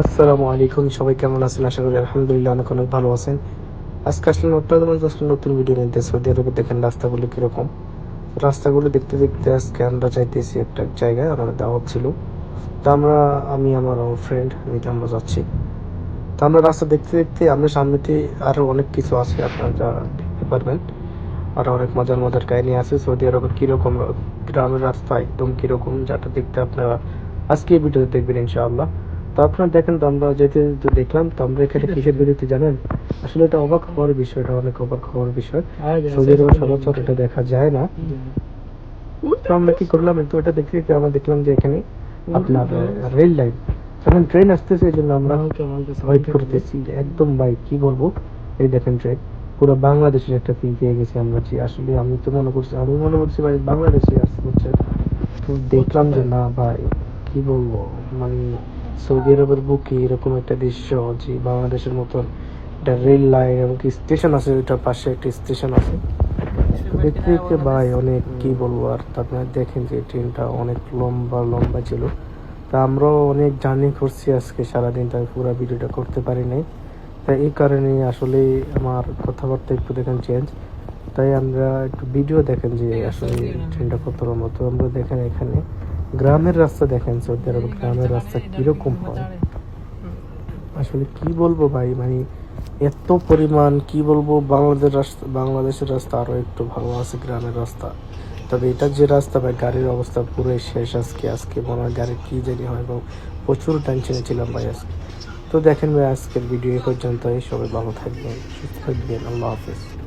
আসসালামু আলাইকুম, সবাই কেমন আছেন? আশা করি আলহামদুলিল্লাহ অনেক অনেক ভালো আছেন। আজকে আসলে আসলে নতুন ভিডিও নিতে সৌদি আরবে দেখেন রাস্তাগুলো কীরকম। রাস্তাগুলো দেখতে দেখতে আজকে আমরা চাইতেছি একটা জায়গায়, আমাদের দাওয়াত ছিল। তো আমরা, আমি, আমার ফ্রেন্ড আমরা যাচ্ছি। তো আমরা রাস্তা দেখতে দেখতে, আমরা সামনেতে আরও অনেক কিছু আছে, আপনারা যা দেখতে পারবেন। আর অনেক মজার মজার কাহিনী আছে। সৌদি আরবে কীরকম গ্রামের রাস্তা, একদম কীরকম, যেটা দেখতে আপনারা আজকে ভিডিওতে দেখবেন, ইনশাআল্লাহ। তো আপনারা দেখেন তো আমরা যেতে যেতে দেখলাম তো আমরা এখানে কিসের বিরতি জানেন? আসলে এটা অবাক হওয়ার বিষয় এটা অনেক অবাক হওয়ার বিষয়। সৌদি আরবে সচরাচর এটা দেখা যায় না। তো আমরা কি করলাম? একটু এটা দেখতে দেখতে আমরা দেখলাম যে এখানে আপনার রেল লাইন যখন ট্রেন আসতেছে এই জন্য আমরা ওয়েট করতেছি। একদম ভাই কি বলব? এই দেখেন ট্রেন পুরো বাংলাদেশের একটা ফিল পেয়ে গেছি আমরা যে আসলে আমি তো মনে করছি আমি মনে করছি ভাই বাংলাদেশে আসতে হচ্ছে। তো দেখলাম যে না ভাই কি বলব? মানে সৌদি আরবের বুকে এরকম একটা দৃশ্য যে বাংলাদেশের মতন একটা রেল লাইন এবং কি স্টেশন আছে, ওইটার পাশে একটা স্টেশন আছে। দেখতে দেখতে ভাই, অনেক কি বলব আর আপনারা দেখেন যে ট্রেনটা অনেক লম্বা লম্বা ছিল। তা আমরাও অনেক জার্নি করছি আজকে, সারাদিন তাই পুরো ভিডিওটা করতে পারি নাই। তাই এই কারণে আসলে আমার কথাবার্তা একটু দেখেন চেঞ্জ তাই আমরা একটু ভিডিও দেখেন যে আসলে ট্রেনটা কত লম্বা। তো আমরা দেখেন এখানে গ্রামের রাস্তা দেখেন সৌদি আরবে গ্রামের রাস্তা কীরকম হয়? আসলে কি বলব ভাই মানে এত পরিমাণ, কি বলব, বাংলাদেশ রাস্তা, বাংলাদেশের রাস্তা আরও একটু ভালো আছে, গ্রামের রাস্তা। তবে এটা যে রাস্তা ভাই, গাড়ির অবস্থা পুরোই শেষ আজকে আজকে মনে হয় গাড়ির কি জানি হয় এবং প্রচুর টেনশনে ছিলাম ভাই আজকে। তো দেখেন ভাই, আজকের ভিডিও এই পর্যন্তই, সবাই ভালো থাকবেন, সুস্থ থাকবেন, আল্লাহ হাফিজ।